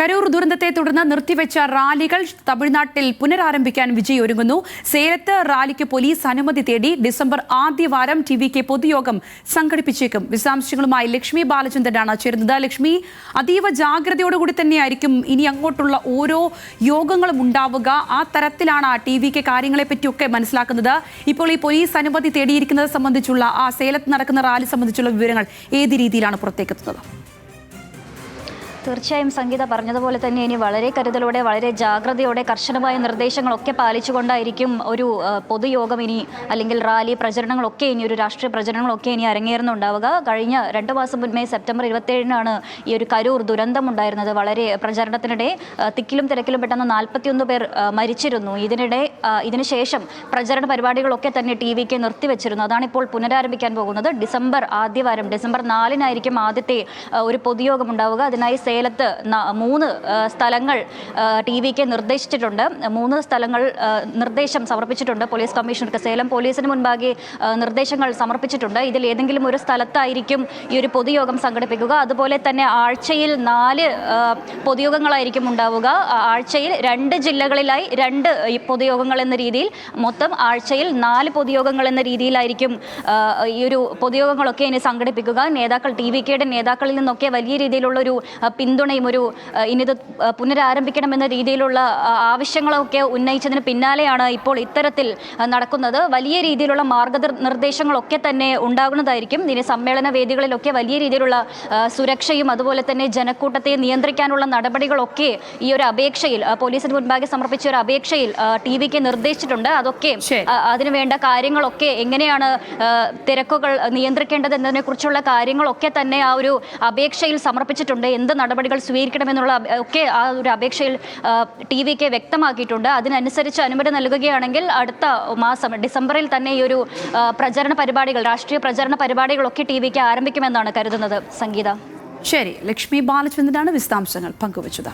കരൂർ ദുരന്തത്തെ തുടർന്ന് നിർത്തിവെച്ച റാലികൾ തമിഴ്നാട്ടിൽ പുനരാരംഭിക്കാൻ വിജയ് ഒരുങ്ങുന്നു സേലത്ത് റാലിക്ക് പോലീസ് അനുമതി തേടി ഡിസംബർ ആദ്യവാരം ടി വി കെ പൊതുയോഗം സംഘടിപ്പിച്ചേക്കും. വിശദാംശങ്ങളുമായി ലക്ഷ്മി ബാലചന്ദ്രനാണ് ചേരുന്നത്. ലക്ഷ്മി അതീവ ജാഗ്രതയോടുകൂടി തന്നെയായിരിക്കും ഇനി അങ്ങോട്ടുള്ള ഓരോ യോഗങ്ങളും ഉണ്ടാവുക. ആ തരത്തിലാണ് ടി വി കെ കാര്യങ്ങളെ പറ്റിയൊക്കെ മനസ്സിലാക്കുന്നത്. ഇപ്പോൾ ഈ പോലീസ് അനുമതി തേടിയിരിക്കുന്നത് സംബന്ധിച്ചുള്ള ആ സേലത്ത് നടക്കുന്ന റാലി സംബന്ധിച്ചുള്ള വിവരങ്ങൾ ഏത് രീതിയിലാണ് പുറത്തേക്കെത്തുന്നത്? തീർച്ചയായും സംഗീത പറഞ്ഞതുപോലെ തന്നെ ഇനി വളരെ കരുതലോടെ വളരെ ജാഗ്രതയോടെ കർശനമായ നിർദ്ദേശങ്ങളൊക്കെ പാലിച്ചുകൊണ്ടായിരിക്കും ഒരു പൊതുയോഗം ഇനി അല്ലെങ്കിൽ റാലി പ്രചരണങ്ങളൊക്കെ ഇനി ഒരു രാഷ്ട്രീയ പ്രചരണങ്ങളൊക്കെ ഇനി അരങ്ങേറുന്നുണ്ടാവുക. കഴിഞ്ഞ രണ്ട് മാസം മുൻപേ സെപ്റ്റംബർ ഇരുപത്തേഴിനാണ് ഈ ഒരു കരൂർ ദുരന്തം ഉണ്ടായിരുന്നത് വളരെ പ്രചരണത്തിനിടെ തിക്കിലും തിരക്കിലും പെട്ടെന്ന് നാൽപ്പത്തിയൊന്ന് പേർ മരിച്ചിരുന്നു. ഇതിനിടെ ഇതിനുശേഷം പ്രചരണ പരിപാടികളൊക്കെ തന്നെ ടി വിക്ക് നിർത്തിവെച്ചിരുന്നു. അതാണ് ഇപ്പോൾ പുനരാരംഭിക്കാൻ പോകുന്നത്. ഡിസംബർ ആദ്യവാരം ഡിസംബർ നാലിനായിരിക്കും ആദ്യത്തെ ഒരു പൊതുയോഗം ഉണ്ടാവുക. അതിനായി സേലത്ത് മൂന്ന് സ്ഥലങ്ങൾ ടി വിക്ക് നിർദ്ദേശിച്ചിട്ടുണ്ട്. മൂന്ന് സ്ഥലങ്ങൾ നിർദ്ദേശം സമർപ്പിച്ചിട്ടുണ്ട് പോലീസ് കമ്മീഷണർക്ക്. സേലം പോലീസിന് മുൻപാകെ നിർദ്ദേശങ്ങൾ സമർപ്പിച്ചിട്ടുണ്ട്. ഇതിൽ ഏതെങ്കിലും ഒരു സ്ഥലത്തായിരിക്കും ഈ ഒരു പൊതുയോഗം സംഘടിപ്പിക്കുക. അതുപോലെ തന്നെ ആഴ്ചയിൽ നാല് പൊതുയോഗങ്ങളായിരിക്കും ഉണ്ടാവുക. ആഴ്ചയിൽ രണ്ട് ജില്ലകളിലായി രണ്ട് പൊതുയോഗങ്ങൾ എന്ന രീതിയിൽ മൊത്തം ആഴ്ചയിൽ നാല് പൊതുയോഗങ്ങൾ എന്ന രീതിയിലായിരിക്കും ഈ ഒരു പൊതുയോഗങ്ങളൊക്കെ ഇനി സംഘടിപ്പിക്കുക. നേതാക്കൾ ടി വി കെയുടെ നേതാക്കളിൽ നിന്നൊക്കെ വലിയ രീതിയിലുള്ള ഒരു ആ, പിന്തുണയും ഒരു ഇനിത് പുനരാരംഭിക്കണമെന്ന രീതിയിലുള്ള ആവശ്യങ്ങളൊക്കെ ഉന്നയിച്ചതിന് പിന്നാലെയാണ് ഇപ്പോൾ ഇത്തരത്തിൽ നടക്കുന്നത്. വലിയ രീതിയിലുള്ള മാർഗനിർദ്ദേശങ്ങളൊക്കെ തന്നെ ഉണ്ടാകുന്നതായിരിക്കും. ഇനി സമ്മേളന വേദികളിലൊക്കെ വലിയ രീതിയിലുള്ള സുരക്ഷയും അതുപോലെ തന്നെ ജനക്കൂട്ടത്തെ നിയന്ത്രിക്കാനുള്ള നടപടികളൊക്കെ ഈ ഒരു അപേക്ഷയിൽ പോലീസിന് മുൻപാകെ സമർപ്പിച്ച ഒരു അപേക്ഷയിൽ ടി വിക്ക് നിർദ്ദേശിച്ചിട്ടുണ്ട്. അതൊക്കെ അതിനുവേണ്ട അതിന് വേണ്ട കാര്യങ്ങളൊക്കെ എങ്ങനെയാണ് തിരക്കുകൾ നിയന്ത്രിക്കേണ്ടത് എന്നതിനെ കുറിച്ചുള്ള കാര്യങ്ങളൊക്കെ തന്നെ ആ ഒരു അപേക്ഷയിൽ സമർപ്പിച്ചിട്ടുണ്ട്. എന്ത് നടപടികൾ സ്വീകരിക്കണമെന്നുള്ള ഒക്കെ ആ ഒരു അപേക്ഷയിൽ ടി വിക്ക് വ്യക്തമാക്കിയിട്ടുണ്ട്. അതിനനുസരിച്ച് അനുമതി നൽകുകയാണെങ്കിൽ അടുത്ത മാസം ഡിസംബറിൽ തന്നെ ഈ ഒരു പ്രചരണ പരിപാടികൾ രാഷ്ട്രീയ പ്രചരണ പരിപാടികളൊക്കെ ടി വിക്ക് ആരംഭിക്കുമെന്നാണ് കരുതുന്നത്. സംഗീത. ശരി ലക്ഷ്മി ബാലചന്ദ്രനാണ് വിശദാംശങ്ങൾ പങ്കുവച്ചത്.